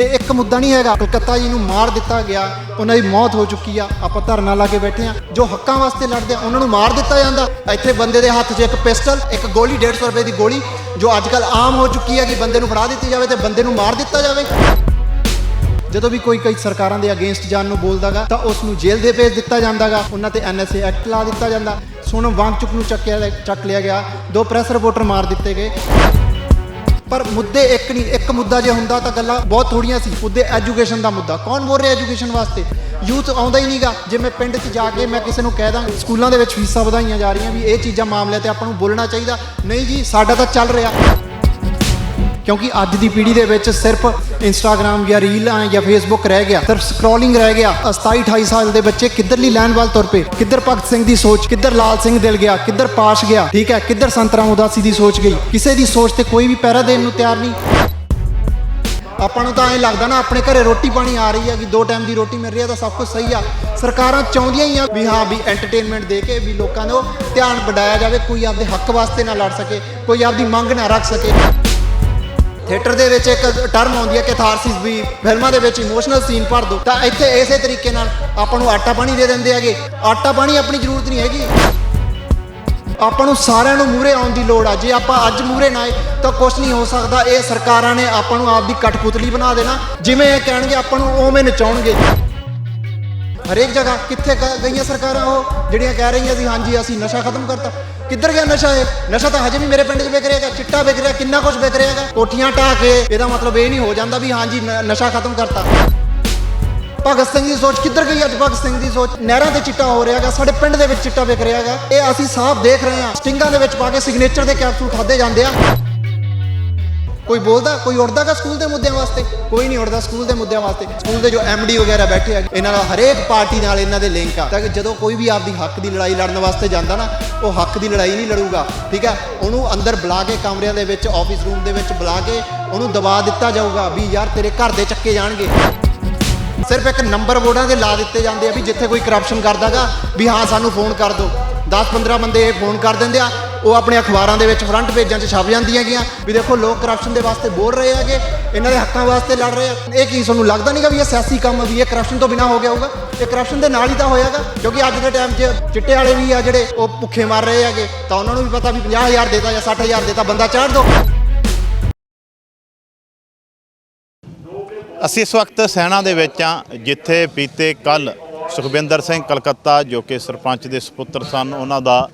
ਇਹ ਇੱਕ ਮੁੱਦਾ ਨਹੀਂ ਹੈਗਾ। ਕਲਕੱਤਾ ਜੀ ਨੂੰ ਮਾਰ ਦਿੱਤਾ ਗਿਆ, ਉਹਨਾਂ ਦੀ ਮੌਤ ਹੋ ਚੁੱਕੀ ਆ। ਆਪਾਂ ਧਰਨਾ ਲਾ ਕੇ ਬੈਠੇ ਆ। ਜੋ ਹੱਕਾਂ ਵਾਸਤੇ ਲੜਦੇ ਆ, ਉਹਨਾਂ ਨੂੰ ਮਾਰ ਦਿੱਤਾ ਜਾਂਦਾ। ਇੱਥੇ ਬੰਦੇ ਦੇ ਹੱਥ 'ਚ ਇੱਕ ਪਿਸਟਲ, ਇੱਕ ਗੋਲੀ 150 ਰੁਪਏ ਦੀ ਗੋਲੀ, ਜੋ ਅੱਜ ਕੱਲ ਆਮ ਹੋ ਚੁੱਕੀ ਹੈ ਕਿ ਬੰਦੇ ਨੂੰ ਫੜਾ ਦਿੱਤੀ ਜਾਵੇ ਤੇ ਬੰਦੇ ਨੂੰ ਮਾਰ ਦਿੱਤਾ ਜਾਵੇ। ਜਦੋਂ ਵੀ ਕੋਈ ਕਈ ਸਰਕਾਰਾਂ ਦੇ ਅਗੇਂਸਟ ਜਾਣ ਨੂੰ ਬੋਲਦਾਗਾ, ਤਾਂ ਉਸ ਨੂੰ ਜੇਲ੍ਹ ਦੇ ਭੇਜ ਦਿੱਤਾ ਜਾਂਦਾਗਾ। ਉਹਨਾਂ ਤੇ ਐਨਐਸਏ ਐਕਟ ਲਾ ਦਿੱਤਾ ਜਾਂਦਾ। ਸੋਨਮ ਵਾਂਗਚੁਕ ਨੂੰ ਚੱਕਿਆ ਚੱਕ ਲਿਆ ਗਿਆ। ਦੋ ਪ੍ਰੈਸ ਰਿਪੋਰਟਰ ਮਾਰ ਦਿੱਤੇ ਗਏ। ਪਰ ਮੁੱਦੇ ਇੱਕ ਨਹੀਂ, ਇੱਕ ਮੁੱਦਾ ਜੇ ਹੁੰਦਾ ਤਾਂ ਗੱਲਾਂ ਬਹੁਤ ਥੋੜੀਆਂ ਸੀ। ਮੁੱਦੇ ਐਜੂਕੇਸ਼ਨ ਦਾ ਮੁੱਦਾ। ਕੌਣ ਬੋਲ ਰਿਹਾ ਐਜੂਕੇਸ਼ਨ ਵਾਸਤੇ? ਯੂਥ ਆਉਂਦਾ ਹੀ ਨਹੀਂਗਾ। ਜੇ ਮੈਂ ਪਿੰਡ 'ਚ ਜਾ ਕੇ ਮੈਂ ਕਿਸੇ ਨੂੰ ਕਹਿ ਦਾਂ, ਸਕੂਲਾਂ ਦੇ ਵਿੱਚ ਫੀਸਾਂ ਵਧਾਈਆਂ ਜਾ ਰਹੀਆਂ ਵੀ ਇਹ ਚੀਜ਼ਾਂ ਮਾਮਲਿਆਂ ਤੇ ਆਪਾਂ ਨੂੰ ਬੋਲਣਾ ਚਾਹੀਦਾ। ਨਹੀਂ ਜੀ, ਸਾਡਾ ਤਾਂ ਚੱਲ ਰਿਹਾ। ਕਿਉਂਕਿ ਅੱਜ ਦੀ ਪੀੜ੍ਹੀ ਦੇ ਵਿੱਚ ਸਿਰਫ ਇੰਸਟਾਗ੍ਰam ਜਾਂ ਰੀਲਾਂ ਜਾਂ ਫੇਸਬੁੱਕ ਰਹਿ ਗਿਆ। ਸਿਰਫ ਸਕਰੋਲਿੰਗ ਰਹਿ ਗਿਆ। 27 28 ਸਾਲ ਦੇ ਬੱਚੇ ਕਿੱਧਰਲੀ ਲਾਈਨ ਵੱਲ ਤੁਰ ਪਏ? ਕਿੱਧਰ ਭਗਤ ਸਿੰਘ ਦੀ ਸੋਚ? ਕਿੱਧਰ ਲਾਲ ਸਿੰਘ ਦਿਲ ਗਿਆ? ਕਿੱਧਰ ਪਾਸ਼ ਗਿਆ? ਠੀਕ ਹੈ, ਕਿੱਧਰ ਸੰਤਰਾਮ ਉਦਾਸੀ ਦੀ ਸੋਚ ਗਈ? ਕਿਸੇ ਦੀ ਸੋਚ ਤੇ ਕੋਈ ਵੀ ਪਹਿਰਾ ਦੇਣ ਨੂੰ ਤਿਆਰ ਨਹੀਂ। ਆਪਾਂ ਨੂੰ ਤਾਂ ਐਂ ਲੱਗਦਾ ਨਾ, ਆਪਣੇ ਘਰੇ ਰੋਟੀ ਪਾਣੀ ਆ ਰਹੀ ਹੈ ਕਿ ਦੋ ਟਾਈਮ ਦੀ ਰੋਟੀ ਮਿਲ ਰਹੀ ਹੈ ਤਾਂ ਸਭ ਕੁਝ ਸਹੀ ਆ। ਸਰਕਾਰਾਂ ਚਾਹੁੰਦੀਆਂ ਹੀ ਆ ਵੀ ਹਾਂ, ਵੀ ਐਂਟਰਟੇਨਮੈਂਟ ਦੇ ਕੇ ਵੀ ਲੋਕਾਂ ਨੂੰ ਧਿਆਨ ਵਡਾਇਆ ਜਾਵੇ, ਕੋਈ ਆਪਦੇ ਹੱਕ ਵਾਸਤੇ ਨਾ ਲੜ ਸਕੇ, ਕੋਈ ਆਪਦੀ ਮੰਗ ਨਾ ਰੱਖ ਸਕੇ। ਥੀਏਟਰ ਦੇ ਵਿੱਚ ਇੱਕ ਟਰਮ ਆਉਂਦੀ ਹੈ ਕੈਥਾਰਸਿਸ ਵੀ ਫਿਲਮਾਂ ਦੇ ਵਿੱਚ ਇਮੋਸ਼ਨਲ ਸੀਨ ਭਰ ਦੋ। ਤਾਂ ਇੱਥੇ ਇਸੇ ਤਰੀਕੇ ਨਾਲ ਆਪਾਂ ਨੂੰ ਆਟਾ ਪਾਣੀ ਦੇ ਦਿੰਦੇ ਹੈਗੇ। ਆਟਾ ਪਾਣੀ ਆਪਣੀ ਜ਼ਰੂਰਤ ਨਹੀਂ ਹੈਗੀ। ਆਪਾਂ ਨੂੰ ਸਾਰਿਆਂ ਨੂੰ ਮੂਰੇ ਆਉਣ ਦੀ ਲੋੜ ਆ। ਜੇ ਆਪਾਂ ਅੱਜ ਮੂਰੇ ਨਾ ਆਏ, ਤਾਂ ਕੁਝ ਨਹੀਂ ਹੋ ਸਕਦਾ। ਇਹ ਸਰਕਾਰਾਂ ਨੇ ਆਪਾਂ ਨੂੰ ਆਪ ਦੀ ਕਠਪੁਤਲੀ ਬਣਾ ਦੇਣਾ। ਜਿਵੇਂ ਇਹ ਕਹਿਣਗੇ, ਆਪਾਂ ਨੂੰ ਉਵੇਂ ਨਚਾਉਣਗੇ। ਹਰੇਕ ਜਗ੍ਹਾ ਕਿੱਥੇ ਗ- ਗਈਆਂ ਸਰਕਾਰਾਂ ਉਹ, ਜਿਹੜੀਆਂ ਕਹਿ ਰਹੀਆਂ ਸੀ, ਹਾਂਜੀ, ਅਸੀਂ ਨਸ਼ਾ ਖਤਮ ਕਰਤਾ। ਕਿੱਧਰ ਗਿਆ ਨਸ਼ਾ ਇਹ? ਨਸ਼ਾ ਤਾਂ ਹਜੇ ਵੀ ਮੇਰੇ ਪਿੰਡ 'ਚ ਵਿਕ ਰਿਹਾ ਚਿੱਟਾ ਵਿਕ ਰਿਹਾ, ਕਿੰਨਾ ਕੁਝ ਵਿਕ ਰਿਹਾ ਕੋਠੀਆਂ ਢਾਹ ਕੇ ਇਹਦਾ ਮਤਲਬ ਇਹ ਨਹੀਂ ਹੋ ਜਾਂਦਾ ਵੀ ਹਾਂਜੀ, ਨ- ਨਸ਼ਾ ਖਤਮ ਕਰਤਾ। ਭਗਤ ਸਿੰਘ ਦੀ ਸੋਚ ਕਿੱਧਰ ਗਈ ਅੱਜ? ਭਗਤ ਸਿੰਘ ਦੀ ਸੋਚ, ਨਹਿਰਾਂ ਤੇ ਚਿੱਟਾ ਹੋ ਰਿਹਾ ਹੈਗਾ, ਸਾਡੇ ਪਿੰਡ ਦੇ ਵਿੱਚ ਚਿੱਟਾ ਵਿਕ ਰਿਹਾ ਹੈਗਾ। ਇਹ ਅਸੀਂ ਸਾਫ਼ ਦੇਖ ਰਹੇ ਹਾਂ, ਸਟਿੰਗਾਂ ਦੇ ਵਿੱਚ ਪਾ ਕੇ ਸਿਗਨੇਚਰ ਦੇ ਕੈਪਸੂਲ ਖਾਦੇ ਜਾਂਦੇ ਆ। ਕੋਈ ਬੋਲਦਾ, ਕੋਈ ਉੱਠਦਾਗਾ ਸਕੂਲ ਦੇ ਮੁੱਦਿਆਂ ਵਾਸਤੇ? ਕੋਈ ਨਹੀਂ ਉੱਠਦਾ ਸਕੂਲ ਦੇ ਮੁੱਦਿਆਂ ਵਾਸਤੇ। ਸਕੂਲ ਦੇ ਜੋ ਐਮਡੀ ਵਗੈਰਾ ਬੈਠੇ ਆ, ਇਹਨਾਂ ਦਾ ਹਰੇਕ ਪਾਰਟੀ ਨਾਲ ਇਹਨਾਂ ਦੇ ਲਿੰਕ ਆ। ਤਾਂ ਕਿ ਜਦੋਂ ਕੋਈ ਵੀ ਆਪਦੀ ਹੱਕ ਦੀ ਲੜਾਈ ਲੜਨ ਵਾਸਤੇ ਜਾਂਦਾ ਨਾ, ਉਹ ਹੱਕ ਦੀ ਲੜਾਈ ਨਹੀਂ ਲੜੂਗਾ, ਠੀਕ ਹੈ ਉਹਨੂੰ ਅੰਦਰ ਬੁਲਾ ਕੇ ਕਮਰਿਆਂ ਦੇ ਵਿੱਚ ਆਫਿਸ ਰੂਮ ਦੇ ਵਿੱਚ ਬੁਲਾ ਕੇ ਉਹਨੂੰ ਦਬਾ ਦਿੱਤਾ ਜਾਊਗਾ ਵੀ ਯਾਰ ਤੇਰੇ ਘਰ ਦੇ ਚੱਕੇ ਜਾਣਗੇ। ਸਿਰਫ ਇੱਕ ਨੰਬਰ ਬੋਰਡਾਂ ਦੇ ਲਾ ਦਿੱਤੇ ਜਾਂਦੇ ਆ ਵੀ ਜਿੱਥੇ ਕੋਈ ਕਰਪਸ਼ਨ ਕਰਦਾਗਾ ਵੀ ਹਾਂ ਸਾਨੂੰ ਫੋਨ ਕਰ ਦਿਓ 10-15 ਬੰਦੇ ਇਹ ਫੋਨ ਕਰ ਦਿੰਦੇ ਆ ਉਹ ਆਪਣੇ ਅਖਬਾਰਾਂ ਦੇ ਵਿੱਚ ਫਰੰਟ ਪੇਜਾਂ 'ਚ ਛਪ ਜਾਂਦੀਆਂ ਗੀਆਂ ਵੀ ਦੇਖੋ, ਲੋਕ ਕਰਪਸ਼ਨ ਦੇ ਵਾਸਤੇ ਬੋਲ ਰਹੇ ਹੈਗੇ, ਇਹਨਾਂ ਦੇ ਹੱਕਾਂ ਵਾਸਤੇ ਲੜ ਰਹੇ ਆ। ਇਹ ਕੀ ਤੁਹਾਨੂੰ ਲੱਗਦਾ ਨਹੀਂਗਾ ਵੀ ਇਹ ਸਿਆਸੀ ਕੰਮ ਆ, ਵੀ ਇਹ ਕਰਪਸ਼ਨ ਤੋਂ ਬਿਨਾ ਹੋ ਗਿਆ ਹੋਊਗਾ? ਇਹ ਕਰਪਸ਼ਨ ਦੇ ਨਾਲ ਹੀ ਤਾਂ ਹੋਇਆਗਾ ਕਿਉਂਕਿ ਅੱਜ ਦੇ ਟਾਈਮ 'ਚ ਚਿੱਟੇ ਵਾਲੇ ਵੀ ਆ ਜਿਹੜੇ, ਉਹ ਭੁੱਖੇ ਮਰ ਰਹੇ ਹੈਗੇ। ਤਾਂ ਉਹਨਾਂ ਨੂੰ ਵੀ ਪਤਾ ਵੀ 50000 ਦੇਤਾ ਜਾਂ 60000 ਦੇਤਾ, ਬੰਦਾ ਚਾੜ ਦੋ। ਅਸੀਂ ਇਸ ਵਕਤ ਸੈਨਾ ਦੇ ਵਿੱਚ ਆ ਜਿੱਥੇ ਪੀਤੇ ਕੱਲ ਸੁਖਵਿੰਦਰ ਸਿੰਘ ਕਲਕੱਤਾ, ਜੋ ਕਿ ਸਰਪੰਚ ਦੇ ਸੁਪੁੱਤਰ ਸਨ, ਉਹਨਾਂ ਦਾ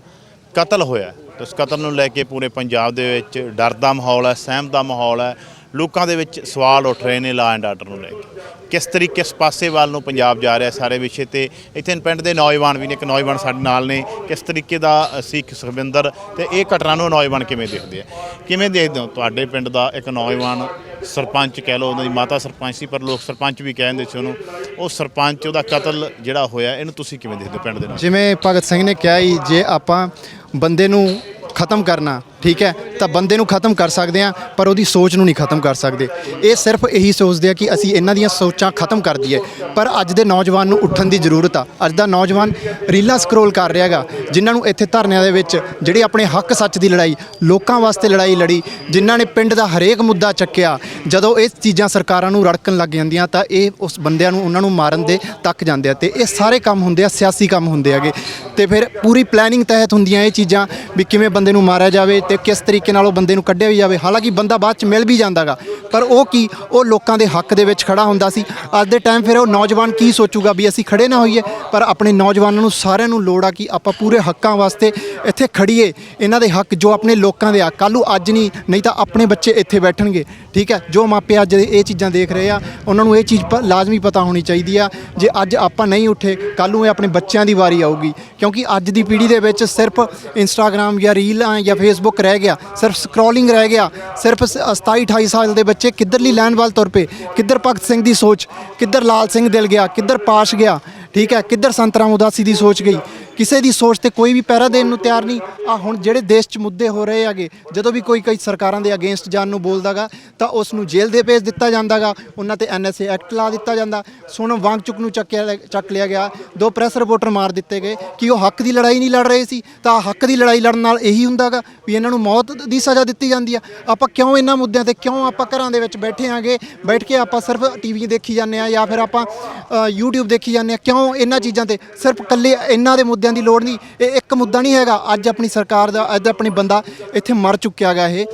ਕਤਲ ਹੋਇਆ ਤੇ ਉਸ ਕਤਲ ਨੂੰ ਲੈ ਕੇ ਪੂਰੇ ਪੰਜਾਬ ਦੇ ਵਿੱਚ ਡਰ ਦਾ ਮਾਹੌਲ ਹੈ, ਸਹਿਮ ਦਾ ਮਾਹੌਲ ਹੈ। ਲੋਕਾਂ ਦੇ ਵਿੱਚ ਸਵਾਲ ਉੱਠ ਰਹੇ ਨੇ ਲਾ ਐਂਡ ਆਰਡਰ ਨੂੰ ਲੈ ਕੇ। ਕਿਸ ਤਰੀਕੇ ਇਸ ਪਾਸੇ ਵੱਲ ਨੂੰ ਪੰਜਾਬ ਜਾ ਰਿਹਾ ਸਾਰੇ ਵਿਸ਼ੇ ਤੇ? ਇੱਥੇ ਪਿੰਡ ਦੇ ਨੌਜਵਾਨ ਵੀ ਨੇ, ਇੱਕ ਨੌਜਵਾਨ ਸਾਡੇ ਨਾਲ ਨੇ। ਕਿਸ ਤਰੀਕੇ ਦਾ ਸਿੱਖ ਸੁਖਵਿੰਦਰ ਤੇ ਇਹ ਘਟਨਾ ਨੂੰ ਨੌਜਵਾਨ ਕਿਵੇਂ ਦੇਖਦੇ ਆ? ਕਿਵੇਂ ਦੇਖਦੇ ਹੋ? ਤੁਹਾਡੇ ਪਿੰਡ ਦਾ ਇੱਕ ਨੌਜਵਾਨ ਸਰਪੰਚ ਕਹਿ ਲਓ, ਉਹਨਾਂ ਦੀ ਮਾਤਾ ਸਰਪੰਚ ਸੀ, ਪਰ ਲੋਕ ਸਰਪੰਚ ਵੀ ਕਹਿੰਦੇ ਸੀ ਉਹਨੂੰ। ਉਹ ਸਰਪੰਚ, ਉਹਦਾ ਕਤਲ ਜਿਹੜਾ ਹੋਇਆ, ਇਹਨੂੰ ਤੁਸੀਂ ਕਿਵੇਂ ਦੇਖਦੇ ਹੋ ਪਿੰਡ ਦੇ ਨਾਲ? ਜਿਵੇਂ ਭਗਤ ਸਿੰਘ ਨੇ ਕਿਹਾ ਹੀ ਜੇ ਆਪਾਂ ਬੰਦੇ ਨੂੰ ਖਤਮ ਕਰਨਾ ਠੀਕ ਹੈ? ਤਾਂ ਬੰਦੇ ਨੂੰ ਖਤਮ ਕਰ ਸਕਦੇ ਆ ਪਰ ਉਹਦੀ ਸੋਚ ਨੂੰ ਨਹੀਂ ਖਤਮ ਕਰ ਸਕਦੇ। ਇਹ ਸਿਰਫ ਇਹੀ ਸੋਚਦੇ ਆ ਕਿ ਅਸੀਂ ਇਹਨਾਂ ਦੀਆਂ ਸੋਚਾਂ ਖਤਮ ਕਰ ਦਈਏ। ਪਰ ਅੱਜ ਦੇ ਨੌਜਵਾਨ ਨੂੰ ਉੱਠਣ ਦੀ ਜ਼ਰੂਰਤ ਆ। ਅੱਜ ਦਾ ਨੌਜਵਾਨ ਰੀਲਾਂ ਸਕਰੋਲ ਕਰ ਰਿਹਾ ਹੈਗਾ, ਜਿਨ੍ਹਾਂ ਨੂੰ ਇੱਥੇ ਧਰਨਿਆਂ ਦੇ ਵਿੱਚ ਜਿਹੜੀ ਆਪਣੇ ਹੱਕ ਸੱਚ ਦੀ ਲੜਾਈ, ਲੋਕਾਂ ਵਾਸਤੇ ਲੜਾਈ ਲੜੀ, ਜਿਨ੍ਹਾਂ ਨੇ ਪਿੰਡ ਦਾ ਹਰੇਕ ਮੁੱਦਾ ਚੱਕਿਆ, ਜਦੋਂ ਇਹ ਚੀਜ਼ਾਂ ਸਰਕਾਰਾਂ ਨੂੰ ਰੜਕਣ ਲੱਗ ਜਾਂਦੀਆਂ, ਤਾਂ ਇਹ ਉਸ ਬੰਦਿਆਂ ਨੂੰ, ਉਹਨਾਂ ਨੂੰ ਮਾਰਨ ਦੇ ਤੱਕ ਜਾਂਦੇ ਆ। ਤੇ ਇਹ ਸਾਰੇ ਕੰਮ ਹੁੰਦੇ ਆ, ਸਿਆਸੀ ਕੰਮ ਹੁੰਦੇ ਹੈਗੇ। ਤੇ ਫਿਰ ਪੂਰੀ ਪਲੈਨਿੰਗ ਤਹਿਤ ਹੁੰਦੀਆਂ ਇਹ ਚੀਜ਼ਾਂ, ਵੀ ਕਿਵੇਂ ਬੰਦੇ ਨੂੰ ਮਾਰਿਆ ਜਾਵੇ ਤੇ ਕਿਸ ਤਰੀਕੇ ਨਾਲ ਉਹ ਬੰਦੇ ਨੂੰ ਕੱਢਿਆ ਵੀ ਜਾਵੇ। ਹਾਲਾਂਕਿ ਬੰਦਾ ਬਾਅਦ ਚ ਮਿਲ ਵੀ ਜਾਂਦਾਗਾ। ਪਰ ਉਹ ਕੀ? ਉਹ ਲੋਕਾਂ ਦੇ ਹੱਕ ਦੇ ਵਿੱਚ ਖੜਾ ਹੁੰਦਾ ਸੀ। ਅੱਜ ਦੇ ਟਾਈਮ ਫਿਰ ਉਹ ਨੌਜਵਾਨ ਕੀ ਸੋਚੂਗਾ ਵੀ ਅਸੀਂ ਖੜੇ ਨਾ ਹੋਈਏ? ਪਰ ਆਪਣੇ ਨੌਜਵਾਨਾਂ ਨੂੰ ਸਾਰਿਆਂ ਨੂੰ ਲੋੜ ਆ ਕਿ ਆਪਾਂ ਪੂਰੇ ਹੱਕਾਂ ਵਾਸਤੇ ਇੱਥੇ ਖੜੀਏ। ਇਹਨਾਂ ਦੇ ਹੱਕ ਜੋ ਆਪਣੇ ਲੋਕਾਂ ਦੇ ਆ। ਕੱਲ੍ਹ ਨੂੰ ਅੱਜ ਨਹੀਂ ਨਹੀਂ ਤਾਂ ਆਪਣੇ ਬੱਚੇ ਇੱਥੇ ਬੈਠਣਗੇ। ਠੀਕ ਹੈ? ਜੋ ਮਾਪੇ ਅੱਜ ਇਹ ਚੀਜ਼ਾਂ ਦੇਖ ਰਹੇ ਆ, ਉਹਨਾਂ ਨੂੰ ਇਹ ਚੀਜ਼ ਪ- ਲਾਜ਼ਮੀ ਪਤਾ ਹੋਣੀ ਚਾਹੀਦੀ ਆ। ਜੇ ਅੱਜ ਆਪਾਂ ਨਹੀਂ ਉੱਠੇ, ਕੱਲ੍ਹ ਨੂੰ ਇਹ ਆਪਣੇ ਬੱਚਿਆਂ ਦੀ ਵਾਰੀ ਆਊਗੀ। ਕਿਉਂਕਿ ਅੱਜ ਦੀ ਪੀੜ੍ਹੀ ਦੇ ਵਿੱਚ ਸਿਰਫ ਇੰਸਟਾਗ੍ਰam ਜਾਂ ਰੀਲਾਂ ਜਾਂ ਫੇਸਬੁੱਕ ਰਹਿ ਗਿਆ। ਸਿਰਫ ਸਕਰੋਲਿੰਗ ਰਹਿ ਗਿਆ। ਸਿਰਫ ਸ- 27 28 ਸਾਲ ਦੇ ਬੱਚੇ ਕਿੱਧਰਲੀ ਲੈਣ ਵੱਲ ਤੁਰ ਪਏ? ਕਿੱਧਰ ਭਗਤ ਸਿੰਘ ਦੀ ਸੋਚ? ਕਿੱਧਰ ਲਾਲ ਸਿੰਘ ਦਿਲ ਗਿਆ? ਕਿੱਧਰ ਪਾਸ਼ ਗਿਆ? ਠੀਕ ਹੈ, ਕਿੱਧਰ ਸੰਤ ਰਾਮ ਉਦਾਸੀ ਦੀ ਸੋਚ ਗਈ? ਕਿਸੇ ਦੀ ਸੋਚ ਤੇ ਕੋਈ ਵੀ ਪਹਿਰਾ ਦੇਣ ਨੂੰ ਤਿਆਰ ਨਹੀਂ। ਆ ਹੁਣ ਜਿਹੜੇ ਦੇਸ਼ 'ਚ ਮੁੱਦੇ ਹੋ ਰਹੇ ਹੈਗੇ ਜਦੋਂ ਵੀ ਕੋਈ ਕਈ ਸਰਕਾਰਾਂ ਦੇ ਅਗੇਂਸਟ ਜਾਣ ਨੂੰ ਬੋਲਦਾਗਾ ਤਾਂ ਉਸ ਨੂੰ ਜੇਲ੍ਹ ਦੇ ਭੇਜ ਦਿੱਤਾ ਜਾਂਦਾਗਾ ਉਹਨਾਂ ਤੇ ਐਨਐਸਏ ਐਕਟ ਲਾ ਦਿੱਤਾ ਜਾਂਦਾ। ਸੋਨਮ ਵਾਂਗਚੁਕ ਨੂੰ ਚੱਕਿਆ ਚੱਕ ਲਿਆ ਗਿਆ। ਦੋ ਪ੍ਰੈਸ ਰਿਪੋਰਟਰ ਮਾਰ ਦਿੱਤੇ ਗਏ ਕਿ ਉਹ ਹੱਕ ਦੀ ਲੜਾਈ ਨਹੀਂ ਲੜ ਰਹੇ ਸੀ ਤਾਂ ਹੱਕ ਦੀ ਲੜਾਈ ਲੜਨ ਨਾਲ ਇਹੀ ਹੁੰਦਾਗਾ ਵੀ ਇਹਨਾਂ ਨੂੰ ਮੌਤ ਦੀ ਸਜ਼ਾ ਦਿੱਤੀ ਜਾਂਦੀ ਆ। ਆਪਾਂ ਕਿਉਂ ਇਹਨਾਂ ਮੁੱਦਿਆਂ ਤੇ ਕਿਉਂ ਆਪਾਂ ਘਰਾਂ ਦੇ ਵਿੱਚ ਬੈਠੇ ਆਂਗੇ ਬੈਠ ਕੇ ਆਪਾਂ ਸਿਰਫ ਟੀਵੀ ਦੇਖੀ ਜਾਂਦੇ ਆ ਜਾਂ ਫਿਰ ਆਪਾਂ ਅ, YouTube ਦੇਖੀ ਜਾਂਦੇ ਆ। ਕਿਉਂ ਇਹਨਾਂ ਚੀਜ਼ਾਂ ਤੇ? ਸਿਰਫ ਇਕੱਲੇ ਇਹਨਾਂ ਦੇ ਮੁੱਦੇ ਮੁੱਦਿਆਂ ਦੀ ਲੋੜ ਨਹੀਂ। ਇਹ ਇੱਕ ਮੁੱਦਾ ਨਹੀਂ ਹੈਗਾ। ਅੱਜ ਆਪਣੀ ਸਰਕਾਰ ਦਾ, ਅੱਜ ਆਪਣੀ ਬੰਦਾ ਇੱਥੇ ਮਰ ਚੁੱਕਿਆ ਗਿਆ ਇਹ।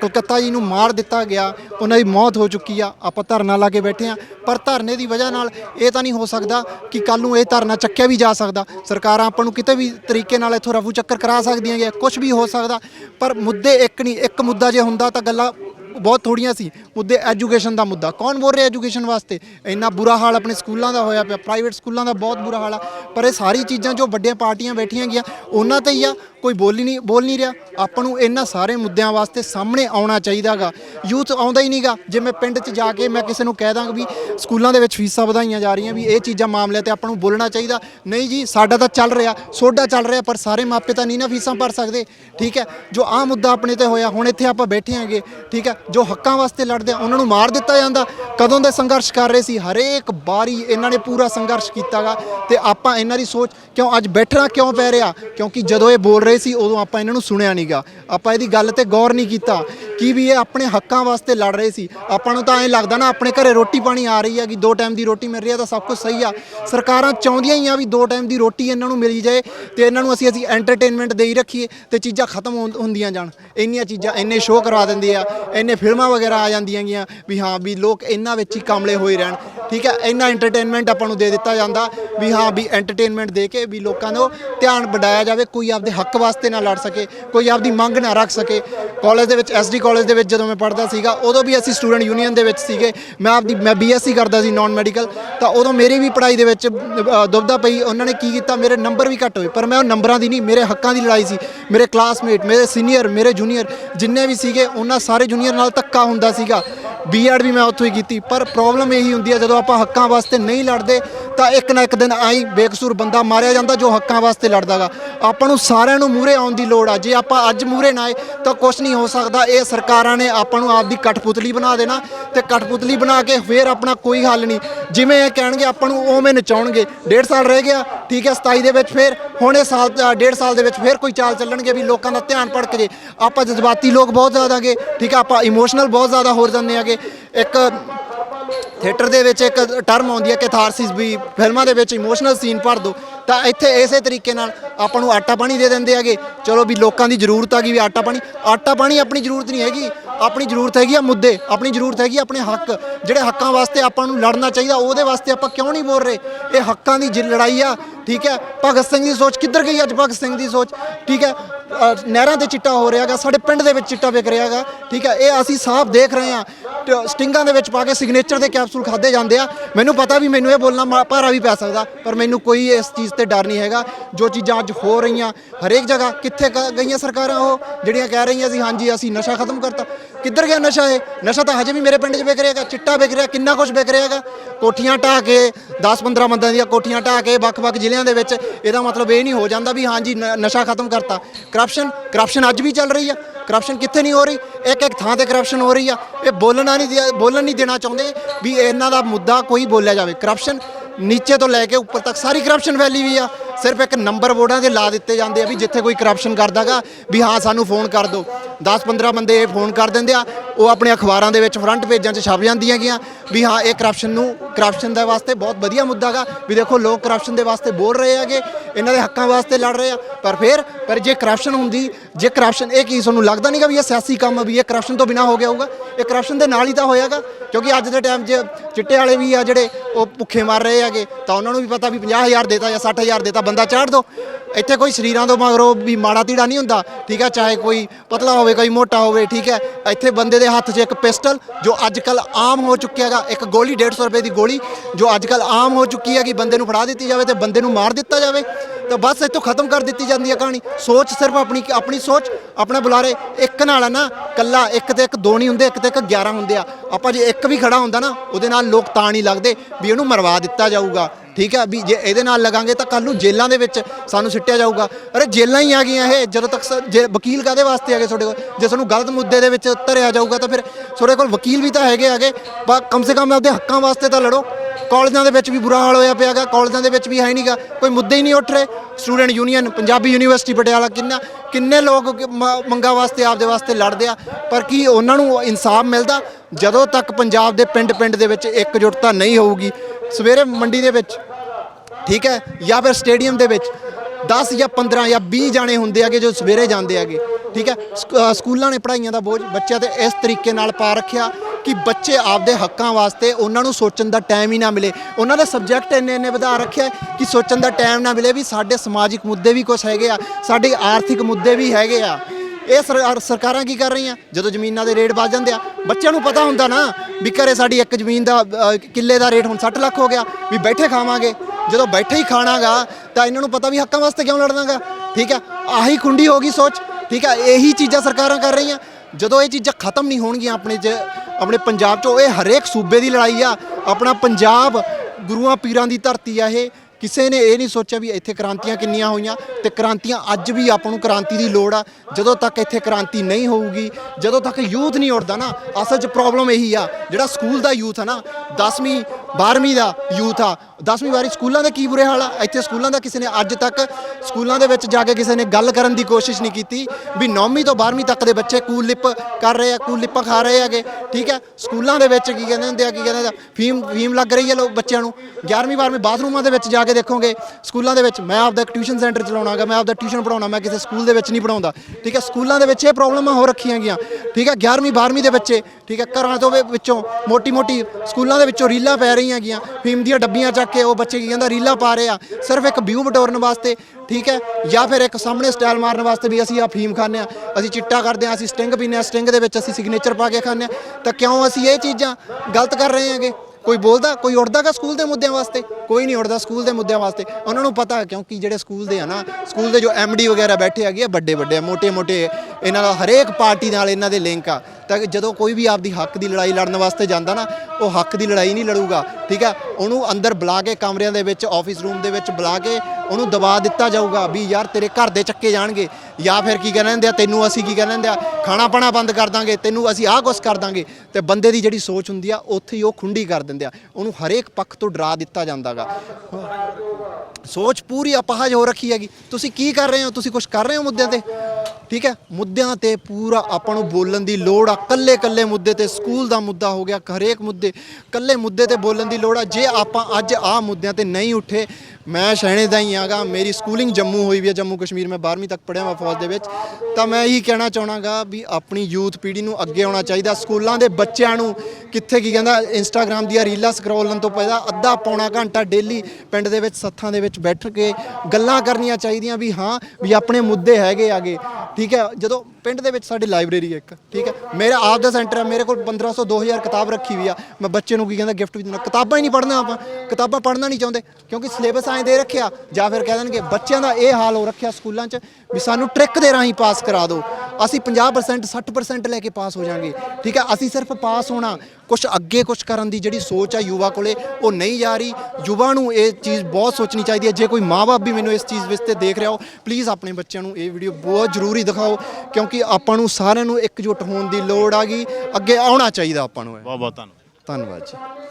ਕਲਕੱਤਾ ਜੀ ਨੂੰ ਮਾਰ ਦਿੱਤਾ ਗਿਆ। ਉਹਨਾਂ ਦੀ ਮੌਤ ਹੋ ਚੁੱਕੀ ਆ। ਆਪਾਂ ਧਰਨਾ ਲਾ ਕੇ ਬੈਠੇ ਆ। ਪਰ ਧਰਨੇ ਦੀ ਵਜ੍ਹਾ ਨਾਲ ਇਹ ਤਾਂ ਨਹੀਂ ਹੋ ਸਕਦਾ ਕਿ ਕੱਲ ਨੂੰ ਇਹ ਧਰਨਾ ਚੱਕਿਆ ਵੀ ਜਾ ਸਕਦਾ। ਸਰਕਾਰਾਂ ਆਪਾਂ ਨੂੰ ਕਿਤੇ ਵੀ ਤਰੀਕੇ ਨਾਲ ਇੱਥੋਂ ਰਫੂ ਚੱਕਰ ਕਰਾ ਸਕਦੀਆਂ ਗਿਆ। ਕੁਝ ਵੀ ਹੋ ਸਕਦਾ। ਪਰ ਮੁੱਦੇ ਇੱਕ ਨਹੀਂ। ਇੱਕ ਮੁੱਦਾ ਜੇ ਹੁੰਦਾ ਤਾਂ ਗੱਲਾਂ ਬਹੁਤ ਥੋੜੀਆਂ ਸੀ, ਮੁੱਦੇ ਐਜੂਕੇਸ਼ਨ ਦਾ ਮੁੱਦਾ। ਕੌਣ ਬੋਲ ਰਿਹਾ ਐਜੂਕੇਸ਼ਨ ਵਾਸਤੇ? ਇੰਨਾ ਬੁਰਾ ਹਾਲ ਆਪਣੇ ਸਕੂਲਾਂ ਦਾ ਹੋਇਆ ਪਿਆ ਪ੍ਰਾਈਵੇਟ ਸਕੂਲਾਂ ਦਾ ਬਹੁਤ ਬੁਰਾ ਹਾਲ ਆ। ਪਰ ਇਹ ਸਾਰੀ ਚੀਜ਼ਾਂ ਜੋ ਵੱਡੀਆਂ ਪਾਰਟੀਆਂ ਬੈਠੀਆਂ ਗਿਆ ਉਹਨਾਂ ਤੇ ਹੀ ਆ, ਕੋਈ ਬੋਲ ਹੀ ਨਹੀਂ, ਬੋਲ ਨਹੀਂ ਰਿਹਾ। ਆਪਾਂ ਨੂੰ ਇਹਨਾਂ ਸਾਰੇ ਮੁੱਦਿਆਂ ਵਾਸਤੇ ਸਾਹਮਣੇ ਆਉਣਾ ਚਾਹੀਦਾਗਾ। ਯੂਥ ਆਉਂਦਾ ਹੀ ਨਹੀਂਗਾ। ਜੇ ਮੈਂ ਪਿੰਡ 'ਚ ਜਾ ਕੇ ਮੈਂ ਕਿਸੇ ਨੂੰ ਕਹਿ ਦਾਂਗਾ ਵੀ ਸਕੂਲਾਂ ਦੇ ਵਿੱਚ ਫੀਸਾਂ ਵਧਾਈਆਂ ਜਾ ਰਹੀਆਂ, ਵੀ ਇਹ ਚੀਜ਼ਾਂ ਮਾਮਲਿਆਂ ਤੇ ਆਪਾਂ ਨੂੰ ਬੋਲਣਾ ਚਾਹੀਦਾ। ਨਹੀਂ ਜੀ, ਸਾਡਾ ਤਾਂ ਚੱਲ ਰਿਹਾ ਸੋਡਾ ਚੱਲ ਰਿਹਾ, ਪਰ ਸਾਰੇ ਮਾਪੇ ਤਾਂ ਨਹੀਂ ਨਾ ਫੀਸਾਂ ਭਰ ਸਕਦੇ। ਠੀਕ ਹੈ, ਜੋ ਆਹ ਮੁੱਦਾ ਆਪਣੇ ਤੇ ਹੋਇਆ, ਹੁਣ ਇੱਥੇ ਆਪਾਂ ਬੈਠੇ ਆਂਗੇ ਠੀਕ ਹੈ ਜੋ ਹੱਕਾਂ ਵਾਸਤੇ ਲੜਦੇ ਆ ਉਹਨਾਂ ਨੂੰ ਮਾਰ ਦਿੱਤਾ ਜਾਂਦਾ। ਕਦੋਂ ਦੇ ਸੰਘਰਸ਼ ਕਰ ਰਹੇ ਸੀ? ਹਰੇਕ ਵਾਰੀ ਇਹਨਾਂ ਨੇ ਪੂਰਾ ਸੰਘਰਸ਼ ਕੀਤਾਗਾ ਤੇ ਆਪਾਂ ਇਹਨਾਂ ਦੀ ਸੋਚ ਕਿਉਂ ਅੱਜ ਬੈਠਣਾ ਕਿਉਂ ਪੈ ਰਿਹਾ? ਕਿਉਂਕਿ ਜਦੋਂ ਇਹ ਬੋਲ ਰਹੇ ਸੀ, ਉਦੋਂ ਆਪਾਂ ਇਹਨਾਂ ਨੂੰ ਸੁਣਿਆ ਨਹੀਂਗਾ ਆਪਾਂ ਇਹਦੀ ਗੱਲ ਤੇ ਗੌਰ ਨਹੀਂ ਕੀਤਾ। ਕਿ ਵੀ ਇਹ ਆਪਣੇ ਹੱਕਾਂ ਵਾਸਤੇ ਲੜ ਰਹੇ ਸੀ? ਆਪਾਂ ਨੂੰ ਤਾਂ ਐਂ ਲੱਗਦਾ ਨਾ, ਆਪਣੇ ਘਰੇ ਰੋਟੀ ਪਾਣੀ ਆ ਰਹੀ ਹੈ ਕਿ ਦੋ ਟਾਈਮ ਦੀ ਰੋਟੀ ਮਿਲ ਰਹੀ ਹੈ ਤਾਂ ਸਭ ਕੁਝ ਸਹੀ ਆ। ਸਰਕਾਰਾਂ ਚਾਹੁੰਦੀਆਂ ਹੀ ਆ ਵੀ ਦੋ ਟਾਈਮ ਦੀ ਰੋਟੀ ਇਹਨਾਂ ਨੂੰ ਮਿਲੀ ਜਾਏ ਤੇ ਇਹਨਾਂ ਨੂੰ ਅਸੀਂ ਅਸੀਂ ਐਂਟਰਟੇਨਮੈਂਟ ਦੇਈ ਰੱਖੀਏ ਤੇ ਚੀਜ਼ਾਂ ਖਤਮ ਹੋਣ- ਹੁੰਦੀਆਂ ਜਾਣ। ਇੰਨੀਆਂ ਚੀਜ਼ਾਂ ਇੰਨੇ ਸ਼ੋਅ ਕਰਾ ਦਿੰਦੇ ਆ, ਇੰਨੇ ਫਿਲਮਾਂ ਵਗੈਰਾ ਆ ਜਾਂਦੀਆਂ ਗੀਆਂ ਵੀ ਹਾਂ ਵੀ ਲੋਕ ਇਹਨਾਂ ਵਿੱਚ ਹੀ ਕਾਮਲੇ ਹੋਏ ਰਹਿਣ। ਠੀਕ ਹੈ ਇੰਨਾ ਐਂਟਰਟੇਨਮੈਂਟ ਆਪਾਂ ਨੂੰ ਦੇ ਦਿੱਤਾ ਜਾਂਦਾ ਵੀ ਹਾਂ ਵੀ ਐਂਟਰਟੇਨਮੈਂਟ ਦੇ ਕੇ ਵੀ ਲੋਕਾਂ ਦਾ ਧਿਆਨ ਵਧਾਇਆ ਜਾਵੇ ਕੋਈ ਆਪਦੇ ਹੱਕ ਵਾਸਤੇ ਨਾ ਲੜ ਸਕੇ ਕੋਈ ਆਪਦੀ ਮੰਗ ਨਾ ਰੱਖ ਸਕੇ। ਕਾਲਜ ਦੇ ਵਿੱਚ ਐਸਡੀ ਕਾਲਜ ਦੇ ਵਿੱਚ ਜਦੋਂ ਮੈਂ ਪੜ੍ਹਦਾ ਸੀਗਾ ਉਦੋਂ ਵੀ ਅਸੀਂ ਸਟੂਡੈਂਟ ਯੂਨੀਅਨ ਦੇ ਵਿੱਚ ਸੀਗੇ। ਮੈਂ ਆਪਦੀ ਮੈਂ ਬੀਐਸਸੀ ਕਰਦਾ ਸੀ ਨਾਨ ਮੈਡੀਕਲ ਤਾਂ ਉਦੋਂ ਮੇਰੀ ਵੀ ਪੜ੍ਹਾਈ ਦੇ ਵਿੱਚ ਅ, ਦੁਬਦਾ ਪਈ। ਉਹਨਾਂ ਨੇ ਕੀ ਕੀਤਾ ਮੇਰੇ ਨੰਬਰ ਵੀ ਘੱਟ ਹੋਏ ਪਰ ਮੈਂ ਉਹ ਨੰਬਰਾਂ ਦੀ ਨਹੀਂ ਮੇਰੇ ਹੱਕਾਂ ਦੀ ਲੜਾਈ ਸੀ। ਮੇਰੇ ਕਲਾਸਮੇਟ ਮੇਰੇ ਸੀਨੀਅਰ ਮੇਰੇ ਜੂਨੀਅਰ ਜਿੰਨੇ ਵੀ ਸੀਗੇ ਉਹਨਾਂ ਸਾਰੇ ਜੂਨੀਅਰ ਨਾਲ ਧੱਕਾ ਹੁੰਦਾ ਸੀਗਾ। ਬੀਐਡ ਵੀ ਮੈਂ ਉੱਥੋਂ ਹੀ ਕੀਤੀ ਪਰ ਪ੍ਰੋਬਲਮ ਇਹੀ ਹੁੰਦੀ ਹੈ ਜਦੋਂ ਆਪਾਂ ਹੱਕਾਂ ਵਾਸਤੇ ਨਹੀਂ ਲੜਦੇ, ਤਾਂ ਇੱਕ ਨਾ ਇੱਕ ਦਿਨ ਆਈ ਬੇਕਸੂਰ ਬੰਦਾ ਮਾਰਿਆ ਜਾਂਦਾ ਜੋ ਹੱਕਾਂ ਵਾਸਤੇ ਲੜਦਾਗਾ। ਆਪਾਂ ਨੂੰ ਸਾਰਿਆਂ ਨੂੰ ਮੂਹਰੇ ਆਉਣ ਦੀ ਲੋੜ ਆ। ਜੇ ਆਪਾਂ ਅੱਜ ਮੂਹਰੇ ਨਾ ਆਏ, ਤਾਂ ਕੁਝ ਨਹੀਂ ਹੋ ਸਕਦਾ। ਇਹ ਸਰਕਾਰਾਂ ਨੇ ਆਪਾਂ ਨੂੰ ਆਪਦੀ ਕਠਪੁਤਲੀ ਬਣਾ ਦੇਣਾ ਤੇ ਕਠਪੁਤਲੀ ਬਣਾ ਕੇ ਫੇਰ ਆਪਣਾ ਕੋਈ ਹੱਲ ਨਹੀਂ। ਜਿਵੇਂ ਇਹ ਕਹਿਣਗੇ, ਆਪਾਂ ਨੂੰ ਉਵੇਂ ਨਚਾਉਣਗੇ। ਡੇਢ ਸਾਲ ਰਹਿ ਗਿਆ ਠੀਕ ਹੈ 27 ਦੇ ਵਿੱਚ ਫਿਰ ਹੁਣ ਇਹ ਸਾਲ ਡੇਢ ਸਾਲ ਦੇ ਵਿੱਚ ਫਿਰ ਕੋਈ ਚਾਲ ਚੱਲਣਗੇ ਵੀ ਲੋਕਾਂ ਦਾ ਧਿਆਨ ਭੜਕ ਜੇ। ਆਪਾਂ ਜਜ਼ਬਾਤੀ ਲੋਕ ਬਹੁਤ ਜ਼ਿਆਦਾਗੇ ਠੀਕ ਹੈ, ਆਪਾਂ ਇਮੋਸ਼ਨਲ ਬਹੁਤ ਜ਼ਿਆਦਾ ਹੋਰ ਜਾਂਦੇ ਆਗੇ ਇੱਕ ਥੀਏਟਰ ਦੇ ਵਿੱਚ ਇੱਕ ਟਰਮ ਆਉਂਦੀ ਹੈ ਕਿ ਕੈਥਾਰਸਿਸ ਵੀ ਫਿਲਮਾਂ ਦੇ ਵਿੱਚ ਇਮੋਸ਼ਨਲ ਸੀਨ ਭਰ ਦੋ। ਤਾਂ ਇੱਥੇ ਇਸੇ ਤਰੀਕੇ ਨਾਲ ਆਪਾਂ ਨੂੰ ਆਟਾ ਪਾਣੀ ਦੇ ਦਿੰਦੇ ਹੈਗੇ। ਚਲੋ ਵੀ ਲੋਕਾਂ ਦੀ ਜ਼ਰੂਰਤ ਆ ਗਈ ਵੀ ਆਟਾ ਪਾਣੀ। ਆਟਾ ਪਾਣੀ ਆਪਣੀ ਜ਼ਰੂਰਤ ਨਹੀਂ ਹੈਗੀ, ਆਪਣੀ ਜ਼ਰੂਰਤ ਹੈਗੀ ਆ ਮੁੱਦੇ, ਆਪਣੀ ਜ਼ਰੂਰਤ ਹੈਗੀ ਆ ਆਪਣੇ ਹੱਕ। ਜਿਹੜੇ ਹੱਕਾਂ ਵਾਸਤੇ ਆਪਾਂ ਨੂੰ ਲੜਨਾ ਚਾਹੀਦਾ, ਉਹਦੇ ਵਾਸਤੇ ਆਪਾਂ ਕਿਉਂ ਨਹੀਂ ਬੋਲ ਰਹੇ? ਇਹ ਹੱਕਾਂ ਦੀ ਜਿ- ਲੜਾਈ ਆ ਠੀਕ ਹੈ? ਭਗਤ ਸਿੰਘ ਦੀ ਸੋਚ ਕਿੱਧਰ ਗਈ ਅੱਜ ਭਗਤ ਸਿੰਘ ਦੀ ਸੋਚ? ਠੀਕ ਹੈ? ਨਹਿਰਾਂ ਤੇ ਚਿੱਟਾ ਹੋ ਰਿਹਾਗਾ, ਸਾਡੇ ਪਿੰਡ ਦੇ ਵਿੱਚ ਚਿੱਟਾ ਵਿਕ ਰਿਹਾਗਾ, ਠੀਕ ਹੈ? ਇਹ ਅਸੀਂ ਸਾਫ਼ ਦੇਖ ਰਹੇ ਹਾਂ ਟ- ਸਟਿੰਗਾਂ ਦੇ ਵਿੱਚ ਪਾ ਕੇ ਸਿਗਨੇਚਰ ਦੇ ਕੈਪਸੂਲ ਖਾਦੇ ਜਾਂਦੇ ਆ। ਮੈਨੂੰ ਪਤਾ ਵੀ ਮੈਨੂੰ ਇਹ ਬੋਲਣਾ ਭਾਰਾ ਵੀ ਪੈ ਸਕਦਾ, ਪਰ ਮੈਨੂੰ ਕੋਈ ਇਸ ਚੀਜ਼ ਤੇ ਡਰ ਨਹੀਂ ਹੈਗਾ। ਜੋ ਚੀਜ਼ਾਂ ਅੱਜ ਹੋ ਰਹੀਆਂ ਹਰੇਕ ਜਗ੍ਹਾ, ਕਿੱਥੇ ਗ- ਗਈਆਂ ਸਰਕਾਰਾਂ ਉਹ, ਜਿਹੜੀਆਂ ਕਹਿ ਰਹੀਆਂ ਸੀ, ਹਾਂਜੀ, ਅਸੀਂ ਨਸ਼ਾ ਖਤਮ ਕਰਤਾ। ਕਿੱਧਰ ਗਿਆ ਨਸ਼ਾ ਇਹ? ਨਸ਼ਾ ਤਾਂ ਹਜੇ ਵੀ ਮੇਰੇ ਪਿੰਡ 'ਚ ਵਿਕ ਰਿਹਾਗਾ, ਚਿੱਟਾ ਵਿਕ ਰਿਹਾ, ਕਿੰਨਾ ਕੁਝ ਵਿਕ ਰਿਹਾਗਾ। ਕੋਠੀਆਂ ਢਾਹ ਕੇ 10-15 ਬੰਦਿਆਂ ਦੀਆਂ ਕੋਠੀਆਂ ਢਾਹ ਕੇ ਵੱਖ-ਵੱਖ ਜ਼ਿਲ੍ਹਿਆਂ ਦੇ ਵਿੱਚ ਇਹਦਾ ਮਤਲਬ ਇਹ ਨਹੀਂ ਹੋ ਜਾਂਦਾ ਵੀ ਹਾਂਜੀ ਨ- ਨਸ਼ਾ ਖਤਮ ਕਰਤਾ। ਕਰਪਸ਼ਨ ਕਰਪਸ਼ਨ ਅੱਜ ਵੀ ਚੱਲ ਰਹੀ ਆ। ਕਰਪਸ਼ਨ ਕਿੱਥੇ ਨਹੀਂ ਹੋ ਰਹੀ? ਇੱਕ ਇੱਕ ਥਾਂ ਤੇ ਕਰਪਸ਼ਨ ਹੋ ਰਹੀ ਆ। ਇਹ ਬੋਲਣਾ ਨਹੀਂ ਦਿਆ- ਬੋਲਣ ਨਹੀਂ ਦੇਣਾ ਚਾਹੁੰਦੇ ਵੀ ਇਹਨਾਂ ਦਾ ਮੁੱਦਾ ਕੋਈ ਬੋਲਿਆ ਜਾਵੇ। ਕਰਪਸ਼ਨ ਨੀਚੇ ਤੋਂ ਲੈ ਕੇ ਉੱਪਰ ਤੱਕ ਸਾਰੀ ਕਰਪਸ਼ਨ ਫੈਲੀ ਵੀ ਆ। ਸਿਰਫ ਇੱਕ ਨੰਬਰ ਬੋਰਡਾਂ ਦੇ ਲਾ ਦਿੱਤੇ ਜਾਂਦੇ ਆ ਵੀ ਜਿੱਥੇ ਕੋਈ ਕਰਪਸ਼ਨ ਕਰਦਾਗਾ, ਵੀ ਹਾਂ, ਸਾਨੂੰ ਫੋਨ ਕਰ ਦਿਓ। 10-15 ਬੰਦੇ ਇਹ ਫੋਨ ਕਰ ਦਿੰਦੇ ਆ, ਉਹ ਆਪਣੇ ਅਖਬਾਰਾਂ ਦੇ ਵਿੱਚ ਫਰੰਟ ਪੇਜਾਂ 'ਚ ਛਪ ਜਾਂਦੀਆਂ ਗੀਆਂ ਵੀ ਹਾਂ, ਇਹ ਕਰਪਸ਼ਨ ਨੂੰ ਕਰਪਸ਼ਨ ਦੇ ਵਾਸਤੇ ਬਹੁਤ ਵਧੀਆ ਮੁੱਦਾ ਗਾ ਵੀ ਦੇਖੋ ਲੋਕ ਕਰਪਸ਼ਨ ਦੇ ਵਾਸਤੇ ਬੋਲ ਰਹੇ ਹੈਗੇ, ਇਹਨਾਂ ਦੇ ਹੱਕਾਂ ਵਾਸਤੇ ਲੜ ਰਹੇ ਆ। ਪਰ ਫਿਰ, ਪਰ ਜੇ ਕਰਪਸ਼ਨ ਹੁੰਦੀ, ਜੇ ਕਰਪਸ਼ਨ ਇਹ ਕੀ ਤੁਹਾਨੂੰ ਲੱਗਦਾ ਨਹੀਂਗਾ ਵੀ ਇਹ ਸਿਆਸੀ ਕੰਮ ਵੀ ਇਹ ਕਰਪਸ਼ਨ ਤੋਂ ਬਿਨਾ ਹੋ ਗਿਆ ਹੋਊਗਾ? ਇਹ ਕਰਪਸ਼ਨ ਦੇ ਨਾਲ ਹੀ ਤਾਂ ਹੋਇਆਗਾ, ਕਿਉਂਕਿ ਅੱਜ ਦੇ ਟਾਈਮ 'ਚ ਚਿੱਟੇ ਵਾਲੇ ਵੀ ਆ ਜਿਹੜੇ ਉਹ ਭੁੱਖੇ ਮਰ ਰਹੇ ਹੈਗੇ, ਤਾਂ ਉਹਨਾਂ ਨੂੰ ਵੀ ਪਤਾ ਵੀ 50000 ਦੇਤਾ ਜਾਂ 60000 ਦੇਤਾ ਬੰਦਾ ਚਾੜ ਦੋ। ਇੱਥੇ ਕੋਈ ਸਰੀਰਾਂ ਤੋਂ ਮਗਰੋਂ ਵੀ ਮਾੜਾ ਤੀੜਾ ਨਹੀਂ ਹੁੰਦਾ, ਠੀਕ ਹੈ ਚਾਹੇ ਕੋਈ ਪਤਲਾ ਹੋਵੇ, ਕੋਈ ਮੋਟਾ ਹੋਵੇ, ਠੀਕ ਹੈ ਇੱਥੇ ਬੰਦੇ ਦੇ ਹੱਥ 'ਚ ਇੱਕ ਪਿਸਟਲ, ਜੋ ਅੱਜ ਕੱਲ ਆਮ ਹੋ ਚੁੱਕਿਆ ਹੈਗਾ, ਇੱਕ ਗੋਲੀ 150 ਰੁਪਏ ਦੀ ਗੋਲੀ, ਜੋ ਅੱਜ ਕੱਲ ਆਮ ਹੋ ਚੁੱਕੀ ਹੈ ਕਿ ਬੰਦੇ ਨੂੰ ਫੜਾ ਦਿੱਤੀ ਜਾਵੇ ਤੇ ਬੰਦੇ ਨੂੰ ਮਾਰ ਦਿੱਤਾ ਜਾਵੇ। ਤਾਂ ਬਸ ਇੱਥੋਂ ਖਤਮ ਕਰ ਦਿੱਤੀ ਜਾਂਦੀ ਹੈ ਕਹਾਣੀ। ਸੋਚ ਸਿਰਫ ਆਪਣੀ ਆਪਣੀ ਸੋਚ, ਆਪਣਾ ਬੁਲਾਰੇ, ਇੱਕ ਨਾਲ ਹੈ ਨਾ ਕੱਲਾ ਇੱਕ ਤੇ ਇੱਕ ਦੋ ਨਹੀਂ ਹੁੰਦੇ, ਇੱਕ ਤੇ ਇੱਕ 11 ਹੁੰਦੇ ਆ। ਆਪਾਂ ਜੇ ਇੱਕ ਵੀ ਖੜਾ ਹੁੰਦਾ ਨਾ, ਉਹਦੇ ਨਾਲ ਲੋਕ ਤਾਂ ਨਹੀਂ ਲੱਗਦੇ ਵੀ ਉਹਨੂੰ ਮਰਵਾ ਦਿੱਤਾ ਜਾਊਗਾ। ਠੀਕ ਹੈ ਵੀ ਜੇ ਇਹਦੇ ਨਾਲ ਲਗਾਂਗੇ ਤਾਂ ਕੱਲ ਨੂੰ ਜੇਲ੍ਹਾਂ ਦੇ ਵਿੱਚ ਸਾਨੂੰ ਸਿੱਟਿਆ ਜਾਊਗਾ। ਅਰੇ ਜੇਲ੍ਹਾਂ ਹੀ ਆ ਗਈਆਂ ਇਹ, ਜਦੋਂ ਤੱਕ ਸ- ਜੇ ਵਕੀਲ ਕਾਦੇ ਵਾਸਤੇ ਹੈਗੇ ਤੁਹਾਡੇ ਕੋਲ? ਜੇ ਤੁਹਾਨੂੰ ਗਲਤ ਮੁੱਦੇ ਦੇ ਵਿੱਚ ਧਰਿਆ ਜਾਊਗਾ ਤਾਂ ਫਿਰ ਤੁਹਾਡੇ ਕੋਲ ਵਕੀਲ ਵੀ ਤਾਂ ਹੈਗੇ ਹੈਗੇ ਪਰ ਕਮ ਸੇ ਕਮ ਆਪਦੇ ਹੱਕਾਂ ਵਾਸਤੇ ਤਾਂ ਲੜੋ। ਕਾਲਜਾਂ ਦੇ ਵਿੱਚ ਵੀ ਬੁਰਾ ਹਾਲ ਹੋਇਆ ਪਿਆਗਾ, ਕਾਲਜਾਂ ਦੇ ਵਿੱਚ ਵੀ ਹੈ ਨਹੀਂਗਾ ਕੋਈ ਮੁੱਦੇ ਹੀ ਨਹੀਂ ਉੱਠ ਰਹੇ। Student union Punjabi University Patiala, ਕਿੰਨਾ ਕਿੰਨੇ ਲੋਕ ਕਿ ਮ- ਮੰਗਾਂ ਵਾਸਤੇ, ਆਪਦੇ ਵਾਸਤੇ ਲੜਦੇ ਆ, ਪਰ ਕੀ ਉਹਨਾਂ ਨੂੰ ਇਨਸਾਫ ਮਿਲਦਾ? ਜਦੋਂ ਤੱਕ ਪੰਜਾਬ ਦੇ ਪਿੰਡ-ਪਿੰਡ ਦੇ ਵਿੱਚ ਇਕਜੁੱਟਤਾ ਨਹੀਂ ਹੋਊਗੀ, ਸਵੇਰੇ ਮੰਡੀ ਦੇ ਵਿੱਚ, ਠੀਕ ਹੈ, ਜਾਂ ਫਿਰ ਸਟੇਡੀਅਮ ਦੇ ਵਿੱਚ 10 ਜਾਂ 15 ਜਾਂ 20 ਜਾਣੇ ਹੁੰਦੇ ਆਗੇ ਜੋ ਸਵੇਰੇ ਜਾਂਦੇ ਆਗੇ ਠੀਕ ਹੈ ਸਕੂਲਾਂ ਨੇ ਪੜ੍ਹਾਈਆਂ ਦਾ ਬੋਝ, ਬੱਚਿਆਂ ਤੇ ਇਸ ਤਰੀਕੇ ਨਾਲ ਪਾ ਰੱਖਿਆ ਕਿ ਬੱਚੇ ਆਪਦੇ ਹੱਕਾਂ ਵਾਸਤੇ ਉਹਨਾਂ ਨੂੰ ਸੋਚਣ ਦਾ ਟਾਈਮ ਹੀ ਨਾ ਮਿਲੇ। ਉਹਨਾਂ ਦੇ ਸਬਜੈਕਟ ਇੰਨੇ ਇੰਨੇ ਵਧਾ ਰੱਖਿਆ ਕਿ ਸੋਚਣ ਦਾ ਟਾਈਮ ਨਾ ਮਿਲੇ ਵੀ ਸਾਡੇ ਸਮਾਜਿਕ ਮੁੱਦੇ ਵੀ ਕੁਝ ਹੈਗੇ ਆ, ਸਾਡੇ ਆਰਥਿਕ ਮੁੱਦੇ ਵੀ ਹੈਗੇ ਆ। ਇਹ ਸਰਕਾਰਾਂ ਕੀ ਕਰ ਰਹੀਆਂ? ਜਦੋਂ ਜ਼ਮੀਨਾਂ ਦੇ ਰੇਟ ਵੱਧ ਜਾਂਦੇ ਆ, ਬੱਚਿਆਂ ਨੂੰ ਪਤਾ ਹੁੰਦਾ ਨਾ ਵੀ ਘਰੇ ਸਾਡੀ ਇੱਕ ਜ਼ਮੀਨ ਦਾ ਕਿੱਲੇ ਦਾ ਰੇਟ ਹੁਣ 60 ਲੱਖ ਹੋ ਗਿਆ, ਵੀ ਬੈਠੇ ਖਾਵਾਂਗੇ। ਜਦੋਂ ਬੈਠੇ ਹੀ ਖਾਣਾਗਾ, ਤਾਂ ਇਹਨਾਂ ਨੂੰ ਪਤਾ ਵੀ ਹੱਕਾਂ ਵਾਸਤੇ ਕਿਉਂ ਲੜਨਾਗਾ। ਠੀਕ ਆ? ਆਹੀ ਖੁੰਡੀ ਹੋ ਗਈ ਸੋਚ। ਠੀਕ ਆ? ਇਹੀ ਚੀਜ਼ਾਂ ਸਰਕਾਰਾਂ ਕਰ ਰਹੀਆਂ। ਜਦੋਂ ਇਹ ਚੀਜ਼ਾਂ ਖਤਮ ਨਹੀਂ ਹੋਣਗੀਆਂ ਆਪਣੇ ਚ ਆਪਣੇ ਪੰਜਾਬ 'ਚੋਂ ਇਹ ਹਰੇਕ ਸੂਬੇ ਦੀ ਲੜਾਈ ਆ, ਆਪਣਾ ਪੰਜਾਬ ਗੁਰੂਆਂ ਪੀਰਾਂ ਦੀ ਧਰਤੀ ਆ ਇਹ। ਕਿਸੇ ਨੇ ਇਹ ਨਹੀਂ ਸੋਚਿਆ ਵੀ ਇੱਥੇ ਕ੍ਰਾਂਤੀਆਂ ਕਿੰਨੀਆਂ ਹੋਈਆਂ ਤੇ ਕ੍ਰਾਂਤੀਆਂ ਅੱਜ ਵੀ ਆਪਾਂ ਨੂੰ ਕ੍ਰਾਂਤੀ ਦੀ ਲੋੜ ਆ। ਜਦੋਂ ਤੱਕ ਇੱਥੇ ਕ੍ਰਾਂਤੀ ਨਹੀਂ ਹੋਊਗੀ, ਜਦੋਂ ਤੱਕ ਯੂਥ ਨਹੀਂ ਉੱਠਦਾ ਨਾ, ਅਸਲ 'ਚ ਪ੍ਰੋਬਲਮ ਇਹੀ ਆ, ਜਿਹੜਾ ਸਕੂਲ ਦਾ ਯੂਥ ਆ ਨਾ 10ਵੀਂ 12ਵੀਂ ਦਾ ਯੂਥ ਆ। 10ਵੀਂ ਵਾਰੀ ਸਕੂਲਾਂ ਦੇ ਕੀ ਬੁਰੇ ਹਾਲ ਆ? ਇੱਥੇ ਸਕੂਲਾਂ ਦਾ ਕਿਸੇ ਨੇ ਅੱਜ ਤੱਕ ਸਕੂਲਾਂ ਦੇ ਵਿੱਚ ਜਾ ਕੇ ਕਿਸੇ ਨੇ ਗੱਲ ਕਰਨ ਦੀ ਕੋਸ਼ਿਸ਼ ਨਹੀਂ ਕੀਤੀ ਵੀ 9ਵੀਂ ਤੋਂ 12ਵੀਂ ਤੱਕ ਦੇ ਬੱਚੇ ਕੂਲ ਲਿਪ ਕਰ ਰਹੇ ਆ, ਕੂਲ ਲਿਪਾਂ ਖਾ ਰਹੇ ਹੈਗੇ। ਠੀਕ ਹੈ ਸਕੂਲਾਂ ਦੇ ਵਿੱਚ ਕੀ ਕਹਿੰਦੇ ਹੁੰਦੇ ਆ, ਕੀ ਕਹਿੰਦੇ ਆ, ਫੀਮ ਫੀਮ ਲੱਗ ਰਹੀ ਹੈ ਲੋਕ ਬੱਚਿਆਂ ਨੂੰ। 11ਵੀਂ 12ਵੀਂ ਬਾਥਰੂਮਾਂ ਦੇ ਵਿੱਚ ਜਾ ਕੇ ਦੇਖੋਗੇ, ਸਕੂਲਾਂ ਦੇ ਵਿੱਚ ਮੈਂ ਆਪਦਾ ਟਿਊਸ਼ਨ ਸੈਂਟਰ ਚਲਾਉਣਾਗਾ, ਮੈਂ ਆਪਦਾ ਟਿਊਸ਼ਨ ਪੜਾਉਣਾ ਮੈਂ ਕਿਸੇ ਸਕੂਲ ਦੇ ਵਿੱਚ ਨਹੀਂ ਪੜਾਉਂਦਾ ਠੀਕ ਹੈ ਸਕੂਲਾਂ ਦੇ ਵਿੱਚ ਇਹ ਪ੍ਰੋਬਲਮਾਂ ਹੋ ਰੱਖੀਆਂ ਗਈਆਂ। ਠੀਕ ਹੈ 11ਵੀਂ 12ਵੀਂ ਦੇ ਬੱਚੇ, ਠੀਕ ਹੈ ਘਰਾਂ ਤੋਂ ਵਿੱਚੋਂ ਮੋਟੀ ਮੋਟੀ ਸਕੂਲਾਂ ਦੇ ਵਿੱਚੋਂ ਰੀਲਾਂ ਪੈ ਰਹੀਆਂ ਗੀਆਂ। ਫੀਮ ਦੀਆਂ ਡੱਬੀਆਂ ਚੱਕ ਕੇ ਉਹ ਬੱਚੇ ਕੀ ਕਹਿੰਦਾ, ਰੀਲਾਂ ਪਾ ਰਹੇ ਆ। ਸਿਰਫ ਇੱਕ ਵਿਊ ਬਟੋਰਨ ਵਾਸਤੇ, ਠੀਕ ਹੈ? ਜਾਂ ਫਿਰ ਇੱਕ ਸਾਹਮਣੇ ਸਟਾਈਲ ਮਾਰਨ ਵਾਸਤੇ ਵੀ ਅਸੀਂ ਆ ਫੀਮ ਖਾਂਦੇ ਆ। ਅਸੀਂ ਚਿੱਟਾ ਕਰਦੇ ਆ, ਅਸੀਂ ਸਟਿੰਗ ਪੀਂਦੇ ਆ, ਸਟਿੰਗ ਦੇ ਵਿੱਚ ਅਸੀਂ ਸਿਗਨੇਚਰ ਪਾ ਕੇ ਖਾਂਦੇ ਆ। ਤਾਂ ਕਿਉਂ ਅਸੀਂ ਇਹ ਚੀਜ਼ਾਂ ਗਲਤ ਕਰ ਰਹੇ ਹਾਂਗੇ? ਕੋਈ ਬੋਲਦਾ, ਕੋਈ ਉੱਠਦਾਗਾ ਸਕੂਲ ਦੇ ਮੁੱਦਿਆਂ ਵਾਸਤੇ? ਕੋਈ ਨਹੀਂ ਉੱਠਦਾ ਸਕੂਲ ਦੇ ਮੁੱਦਿਆਂ ਵਾਸਤੇ। ਉਹਨਾਂ ਨੂੰ ਪਤਾ, ਕਿਉਂਕਿ ਜਿਹੜੇ ਸਕੂਲ ਦੇ ਆ ਨਾ, ਸਕੂਲ ਦੇ ਜੋ ਐਮਡੀ ਵਗੈਰਾ ਬੈਠੇ ਹੈਗੇ ਆ, ਵੱਡੇ ਵੱਡੇ, ਮੋਟੇ ਮੋਟੇ, ਇਹਨਾਂ ਦਾ ਹਰੇਕ ਪਾਰਟੀ ਨਾਲ ਇਹਨਾਂ ਦੇ ਲਿੰਕ ਆ। ਤਾਂ ਜਦੋਂ ਕੋਈ ਵੀ ਆਪਦੀ ਹੱਕ ਦੀ ਲੜਾਈ ਲੜਨ ਵਾਸਤੇ ਜਾਂਦਾ ਨਾ, ਉਹ ਹੱਕ ਦੀ ਲੜਾਈ ਨਹੀਂ ਲੜੂਗਾ, ਠੀਕ ਆ? ਉਹਨੂੰ ਅੰਦਰ ਬੁਲਾ ਕੇ ਕਮਰਿਆਂ ਦੇ ਵਿੱਚ ਆਫਿਸ ਰੂਮ ਦੇ ਵਿੱਚ ਬੁਲਾ ਕੇ ਉਹਨੂੰ ਦਬਾ ਦਿੱਤਾ ਜਾਊਗਾ ਵੀ ਯਾਰ ਤੇਰੇ ਘਰ ਦੇ ਚੱਕੇ ਜਾਣਗੇ। ਜਾਂ ਫਿਰ ਕੀ ਕਹਿੰਦੇ ਆ, ਤੈਨੂੰ ਅਸੀਂ ਕੀ ਕਹਿੰਦੇ ਆ, ਖਾਣਾ ਪਾਣਾ ਬੰਦ ਕਰ ਦਾਂਗੇ, ਤੈਨੂੰ ਅਸੀਂ ਆਹ ਕੁਛ ਕਰ ਦਾਂਗੇ। ਤੇ ਬੰਦੇ ਦੀ ਜਿਹੜੀ ਸੋਚ ਹੁੰਦੀ ਆ, ਉੱਥੇ ਹੀ ਉਹ ਖੁੰਡੀ ਕਰ ਦਿੰਦੇ ਆ। ਉਹਨੂੰ ਹਰੇਕ ਪੱਖ ਤੋਂ ਡਰਾ ਦਿੱਤਾ ਜਾਂਦਾਗਾ। ਸੋਚ ਪੂਰੀ ਅਪਾਹਜ ਹੋ ਰੱਖੀ ਹੈਗੀ। ਤੁਸੀਂ ਕੀ ਕਰ ਰਹੇ ਹੋ? ਤੁਸੀਂ ਕੁਝ ਕਰ ਰਹੇ ਹੋ ਮੁੱਦਿਆਂ ਤੇ? ਠੀਕ ਹੈ? ਮੁੱਦਿਆਂ ਤੇ ਪੂਰਾ ਆਪਾਂ ਨੂੰ ਬੋਲਣ ਦੀ ਲੋੜ ਆ। ਕੱਲੇ ਕੱਲੇ ਮੁੱਦੇ ਤੇ ਸਕੂਲ ਦਾ ਮੁੱਦਾ ਹੋ ਗਿਆ, ਹਰੇਕ ਮੁੱਦੇ। ਕੱਲੇ ਮੁੱਦੇ ਤੇ ਬੋਲਣ ਦੀ ਲੋੜ ਆ। ਜੇ ਆਪਾਂ ਅੱਜ ਆਹ ਮੁੱਦਿਆਂ ਤੇ ਨਹੀਂ ਉੱਠੇ ਮੈਂ ਸ਼ਹਿਣੇ ਦਾ ਹੀ ਆਗਾ, ਮੇਰੀ ਸਕੂਲਿੰਗ ਜੰਮੂ ਹੋਈ ਵੀ ਹੈ ਜੰਮੂ ਕਸ਼ਮੀਰ, ਮੈਂ 12ਵੀਂ ਤੱਕ ਪੜ੍ਹਿਆ ਮੈਂ ਫੌਜ ਦੇ ਵਿੱਚ। ਤਾਂ ਮੈਂ ਇਹੀ ਕਹਿਣਾ ਚਾਹਣਾਗਾ ਵੀ ਆਪਣੀ ਯੂਥ ਪੀੜ੍ਹੀ ਨੂੰ ਅੱਗੇ ਆਉਣਾ ਚਾਹੀਦਾ, ਸਕੂਲਾਂ ਦੇ ਬੱਚਿਆਂ ਨੂੰ ਕਿੱਥੇ ਕੀ ਕਹਿੰਦਾ ਇੰਸਟਾਗ੍ਰam ਦੀਆਂ ਰੀਲਾਂ ਸਕਰੋਲਨ ਤੋਂ ਪਹਿਲਾਂ ਅੱਧਾ ਪੌਣਾ ਘੰਟਾ ਡੇਲੀ ਪਿੰਡ ਦੇ ਵਿੱਚ, ਸੱਥਾਂ ਦੇ ਵਿੱਚ ਬੈਠ ਕੇ ਗੱਲਾਂ ਕਰਨੀਆਂ ਚਾਹੀਦੀਆਂ ਵੀ ਹਾਂ, ਵੀ ਆਪਣੇ ਮੁੱਦੇ ਹੈਗੇ ਆਗੇ। ਠੀਕ ਹੈ, ਜਦੋਂ ਪਿੰਡ ਦੇ ਵਿੱਚ ਸਾਡੀ ਲਾਇਬ੍ਰੇਰੀ ਹੈ ਇੱਕ, ਠੀਕ ਹੈ, ਮੇਰਾ ਆਪ ਦਾ ਸੈਂਟਰ ਹੈ, ਮੇਰੇ ਕੋਲ 1500 2000 ਕਿਤਾਬ ਰੱਖੀ ਹੋਈ ਆ, ਮੈਂ ਬੱਚੇ ਨੂੰ ਕੀ ਕਹਿੰਦਾ ਗਿਫਟ ਵੀ ਦਿੰਦਾ, ਕਿਤਾਬਾਂ ਹੀ ਨਹੀਂ ਪੜ੍ਹਨਾ ਆਪਾਂ, ਕਿਤਾਬਾਂ ਪੜ੍ਹਨਾ ਨਹੀਂ ਚਾਹੁੰਦੇ, ਕਿਉਂਕਿ ਸਿਲੇਬਸ ਐਂ ਦੇ ਰੱਖਿਆ, ਜਾਂ ਫਿਰ ਕਹਿ ਦੇਣਗੇ ਬੱਚਿਆਂ ਦਾ ਇਹ ਹਾਲ ਹੋ ਰੱਖਿਆ ਸਕੂਲਾਂ 'ਚ, ਵੀ ਸਾਨੂੰ ਟ੍ਰਿਕ ਦੇ ਰਾਹੀਂ ਪਾਸ ਕਰਾ ਦਿਓ ਅਸੀਂ 50% 60% ਲੈ ਕੇ ਪਾਸ ਹੋ ਜਾਾਂਗੇ। ਠੀਕ ਹੈ? ਅਸੀਂ ਸਿਰਫ ਪਾਸ ਹੋਣਾ ਕੁਝ ਅੱਗੇ ਕੁਝ ਕਰਨ ਦੀ ਜਿਹੜੀ ਸੋਚ ਆ ਯੁਵਾ ਕੋਲੇ ਉਹ ਨਹੀਂ ਜਾ ਰਹੀ। ਯੁਵਾ ਨੂੰ ਇਹ ਚੀਜ਼ ਬਹੁਤ ਸੋਚਣੀ ਚਾਹੀਦੀ ਹੈ। ਜੇ ਕੋਈ ਮਾਪੇ ਵੀ ਮੈਨੂੰ ਇਸ ਚੀਜ਼ ਵਿੱਚ ਤੇ ਦੇਖ ਰਿਹਾ ਹੋ ਪਲੀਜ਼ ਆਪਣੇ ਬੱਚਿਆਂ ਨੂੰ ਇਹ ਵੀਡੀਓ ਬਹੁਤ ਜ਼ਰੂਰੀ ਦਿਖਾਓ ਕਿਉਂਕਿ ਆਪਾਂ ਨੂੰ ਸਾਰਿਆਂ ਨੂੰ ਇਕਜੁੱਟ ਹੋਣ ਦੀ ਲੋੜ ਆ ਗਈ। ਅੱਗੇ ਆਉਣਾ ਚਾਹੀਦਾ ਆਪਾਂ ਨੂੰ ਇਹ। ਬਹੁਤ ਬਹੁਤ ਧੰਨਵਾਦ। ਧੰਨਵਾਦ ਜੀ।